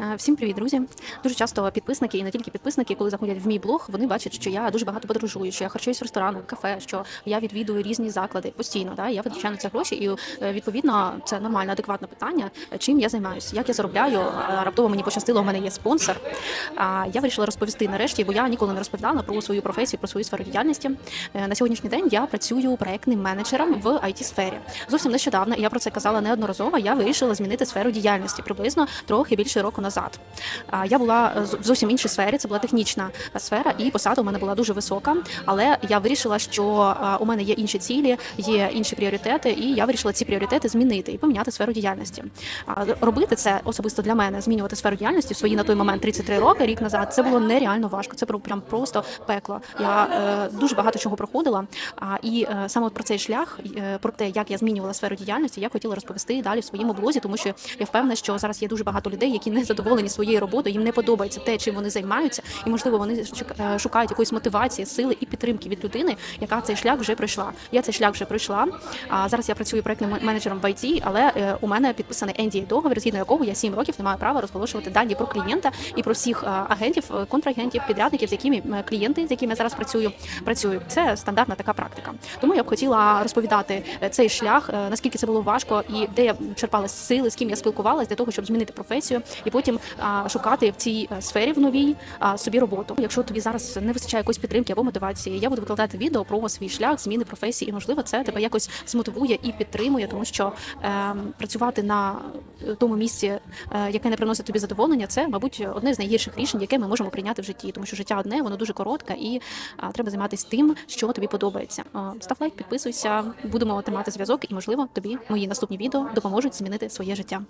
Е, Всім привіт, друзі! Дуже часто підписники і не тільки підписники, коли заходять в мій блог, вони бачать, що я дуже багато подорожую, що я харчуюсь в ресторанах, кафе, що я відвідую різні заклади постійно. Да? Я витрачаю на це гроші, і е, відповідно це нормальне, адекватне питання. Чим я займаюся, як я заробляю. Е, Раптово мені пощастило, у мене є спонсор. Я вирішила розповісти нарешті, бо я ніколи не розповідала про свою професію, про свою сферу діяльності. На сьогоднішній день я працюю проектним менеджером в it сфері Зовсім нещодавно, і я про це казала неодноразово. Я вирішила змінити сферу діяльності приблизно трохи більше року назад. А, Я була е, в зовсім іншій сфері, це була технічна сфера, і посада у мене була дуже висока. Але я вирішила, що у мене є інші цілі, є інші пріоритети, і я вирішила ці пріоритети змінити і поміняти сферу діяльності. Робити це особисто для мене, змінювати сферу діяльності в свої на той момент 33 роки, рік назад. Це було нереально важко. Це було прям просто пекло. Я е, дуже багато чого проходила. І е, саме про цей шлях, е, про те, як я змінювала сферу діяльності, я хотіла розповісти далі в своєму блозі, тому що я впевнена, що зараз є дуже багато людей, які не задоволені своєю роботою, їм не подобається те, чим вони займаються, і можливо вони е, шукають якоїсь мотивації, сили і підтримки від людини, яка цей шлях вже пройшла. Я цей шлях вже пройшла. А зараз я працюю проектним менеджером в IT, але е, у мене підписаний NDA договір, згідно якого я 7 років не маю права розголошувати дані про клієнта і про всіх е, агентів, контрагентів, підрядників, з якими клієнти, з якими я зараз працюю, працюю. Це стандартна така практика. Тому я б хотіла розповідати цей шлях, наскільки це було важко, і де я черпала сили, з ким я спілкувалася для того, щоб змінити професію, і потім а, шукати в цій е, сфері в новій а, собі роботу. Якщо тобі зараз не вистачає якоїсь підтримки або мотивації, я буду викладати відео про свій шлях зміни професії, і можливо це тебе якось змотивує і підтримує, тому що е, працювати на е, тому місці, е, яке не приносить тобі задоволення, це мабуть одне з найгірших рішень, яке ми можемо прийняти в житті, тому що життя одне, воно дуже коротке, і а, треба займатися тим, що тобі подобається. Е, Став лайк, підписуйся, будемо тримати зв'язок, і можливо тобі мої наступні відео допоможуть змінити своє життя.